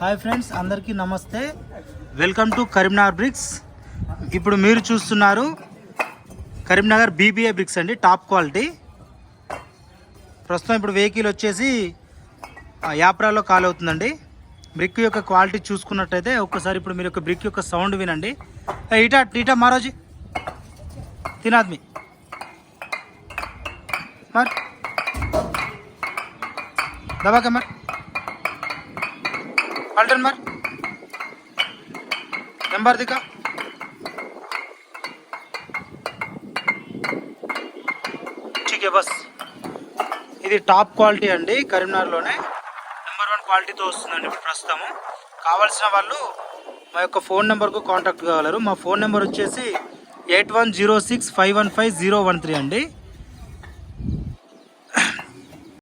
Hi friends అందరికీ నమస్తే. Welcome to Karimnagar bricks. ఇప్పుడు మీరు చూస్తున్నారు కరీంనగర్ బీబీఏ బ్రిక్స్ అండి టాప్ క్వాలిటీ. ప్రస్తుతం ఇప్పుడు వెహికల్ వచ్చేసి యాప్రాలో కాల్ అవుతుందండి. బ్రిక్ యొక్క క్వాలిటీ చూసుకున్నట్టయితే ఒక్కసారి ఇప్పుడు మీరు యొక్క బ్రిక్ యొక్క సౌండ్ వినండి. ఇటా ఇటా మారోజీ. తినాద్మి. మరి दबा के मर पलटन मर नंबर दिखा ठीक है बस ఇది టాప్ క్వాలిటీ అండి కరీంనగర్లోనే నెంబర్ వన్ క్వాలిటీతో వస్తుందండి ఇప్పుడు ప్రస్తుతము కావాల్సిన వాళ్ళు మా యొక్క ఫోన్ నెంబర్కు కాంటాక్ట్ కాగలరు మా ఫోన్ నెంబర్ వచ్చేసి eight one zero six five one five zero one three అండి